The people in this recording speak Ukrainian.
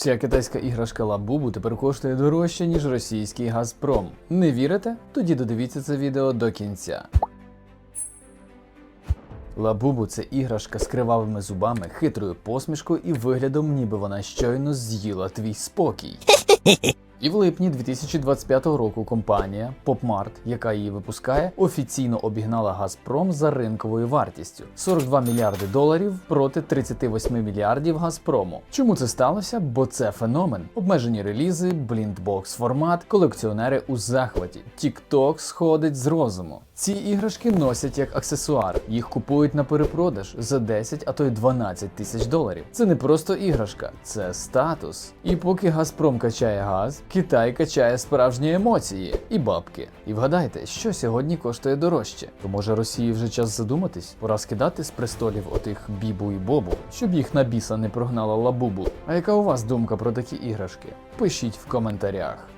Ця китайська іграшка Лабубу тепер коштує дорожче, ніж російський Газпром. Не вірите? Тоді додивіться це відео до кінця. Лабубу це іграшка з кривавими зубами, хитрою посмішкою і виглядом, ніби вона щойно з'їла твій спокій. І в липні 2025 року компанія PopMart, яка її випускає, офіційно обігнала Газпром за ринковою вартістю 42 мільярди доларів проти 38 мільярдів Газпрому. Чому це сталося? Бо це феномен. Обмежені релізи, бліндбокс формат, колекціонери у захваті. TikTok сходить з розуму. Ці іграшки носять як аксесуар. Їх купують на перепродаж за 10, а то й 12 тисяч доларів. Це не просто іграшка, це статус. І поки Газпром качає газ, Китай качає справжні емоції і бабки. І вгадайте, що сьогодні коштує дорожче. То може Росії вже час задуматись? Пора скидати з престолів отих бібу і бобу, щоб їх на біса не прогнала лабубу. А яка у вас думка про такі іграшки? Пишіть в коментарях.